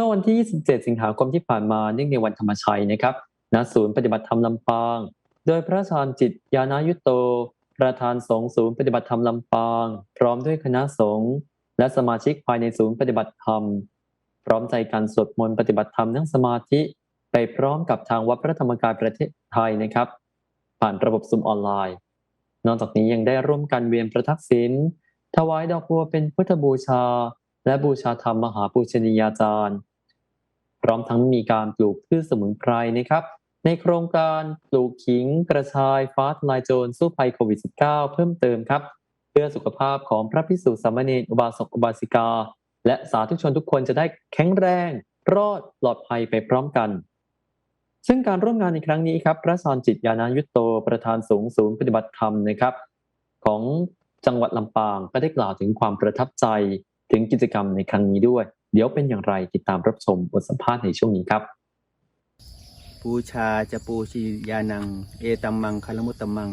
มื่อวันที่ 27 สิงหาคมที่ผ่านมาเนื่องในวันธรรมชัยนะครับณศูนย์ปฏิบัติธรรมลำปาง โดยพระอาจารย์จิตยานายุตโต ประธานสงฆ์ศูนย์ปฏิบัติธรรมลำปาง พร้อมด้วยคณะสงฆ์และสมาชิกภายในศูนย์ปฏิบัติธรรม พร้อมใจกันสวดมนต์ปฏิบัติธรรมนั่งสมาธิ ไปพร้อมกับทางวัดพระธรรมกายประเทศไทยนะครับ ผ่านระบบซุมออนไลน์ นอกจากนี้ยังได้ร่วมกันเวียนประทักษิณถวายดอกบัวเป็นพุทธบูชา และบูชาธรรมมหาปูชนียาจารย์ ร้อมทั้งมีการปลูกพืชสมุนไพรนะครับ ในโครงการปลูกขิงกระชายฟ้าทลายโจรสู้ภัยโควิด -19 เพิ่มเติมครับ เพื่อสุขภาพของพระพิสุสามเณรอุบาสกอุบาสิกา และสาธุชนทุกคนจะได้แข็งแรง รอดปลอดภัยไปพร้อมกันซึ่งการร่วมงานในครั้งนี้ครับ พระสอนจิตยานายุตโตประธานสูงศูนย์ปฏิบัติธรรมนะครับ ของจังหวัดลำปางก็ได้กล่าวถึงความประทับใจถึงกิจกรรมในครั้งนี้ด้วย เดี๋ยวเป็นอย่างไรติดตามรับชมบทสัมภาษณ์ในช่วงนี้ครับบูชาจะปูชียานัง เอตัมมังคารมุตตมัง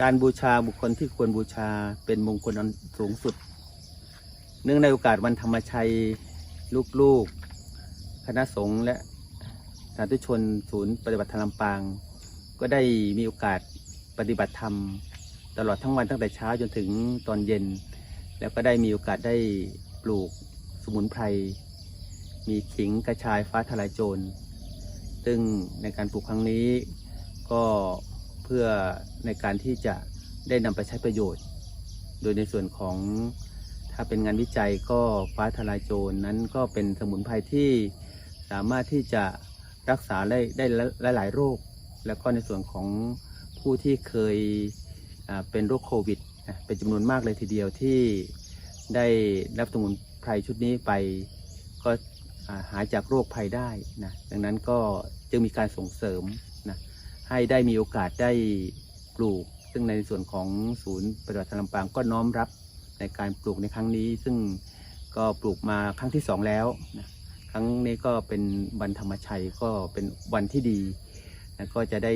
การบูชาบุคคลที่ควรบูชาเป็นมงคลอันสูงสุด เนื่องในโอกาสวันธรรมชัย ลูกๆ คณะสงฆ์และสาธุชนศูนย์ปฏิบัติธรรมปาง ก็ได้มีโอกาสปฏิบัติธรรม ตลอดทั้งวันตั้งแต่เช้าจนถึงตอนเย็น แล้วก็ได้มีโอกาสได้ปลูก สมุนไพร มีขิงกระชายฟ้าทลายโจร ซึ่งในการปลูกครั้งนี้ก็เพื่อในการที่จะได้นำไปใช้ประโยชน์ โดยในส่วนของถ้าเป็นงานวิจัยก็ฟ้าทลายโจรนั้นก็เป็นสมุนไพรที่สามารถที่จะรักษาได้ได้หลาย ๆ โรค แล้วก็ในส่วนของผู้ที่เคยเป็นโรคโควิดเป็นจำนวนมากเลยทีเดียวที่ได้รับสมุน ไพรชุดนี้ไปก็หายจากโรคภัยได้นะดังนั้นก็จึงมีการส่งเสริมนะให้ได้มีโอกาสได้ปลูก ซึ่งในส่วนของศูนย์ปฏิบัติธรรมลำปางก็น้อมรับในการปลูกในครั้งนี้ ซึ่งก็ปลูกมาครั้งที่สองแล้วนะครั้งนี้ก็เป็นวันธรรมชัยก็เป็นวันที่ดีนะก็จะได้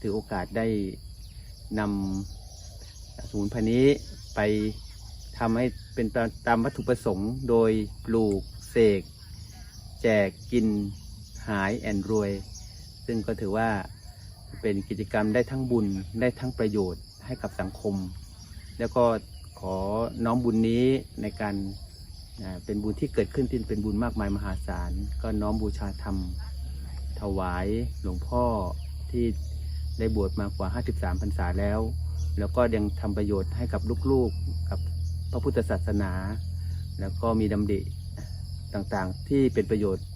ถือโอกาสได้นำสมุนไพรนี้ไป ทำให้เป็นตามวัตถุประสงค์ โดยปลูกเสก แจกกินหายแอนรวย ซึ่งก็ถือว่าเป็นกิจกรรมได้ทั้งบุญได้ทั้งประโยชน์ให้กับสังคม แล้วก็ขอน้อมบุญนี้ในการเป็นบุญที่เกิดขึ้นที่เป็นบุญมากมายมหาศาล ก็น้อมบูชาธรรม ถวายหลวงพ่อที่ได้บวชมากว่า 53พรรษาแล้ว แล้วก็ยังทำประโยชน์ให้กับลูกๆกับ พระพุทธศาสนา แล้วก็มีดำริต่างๆ ที่เป็นประโยชน์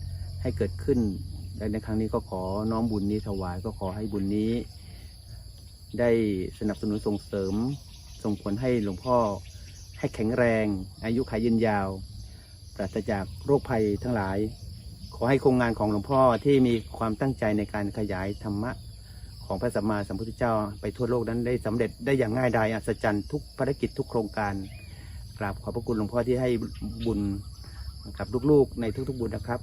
ให้เกิดขึ้นและในครั้งนี้ก็ขอน้อมบุญนี้ถวายก็ขอให้บุญนี้ ได้สนับสนุนส่งเสริมส่งผลให้หลวงพ่อให้แข็งแรง อายุขายยืนยาว ปราศจากโรคภัยทั้งหลาย ขอให้โครงงานของหลวงพ่อที่มีความตั้งใจในการขยายธรรมะของพระสัมมาสัมพุทธเจ้า ไปทั่วโลกนั้นได้สำเร็จได้อย่างง่ายดายอัศจรรย์ทุกภารกิจทุกโครงการ กราบขอบพระคุณหลวงพ่อที่ให้บุญกับลูกๆในทุกๆบุญนะครับ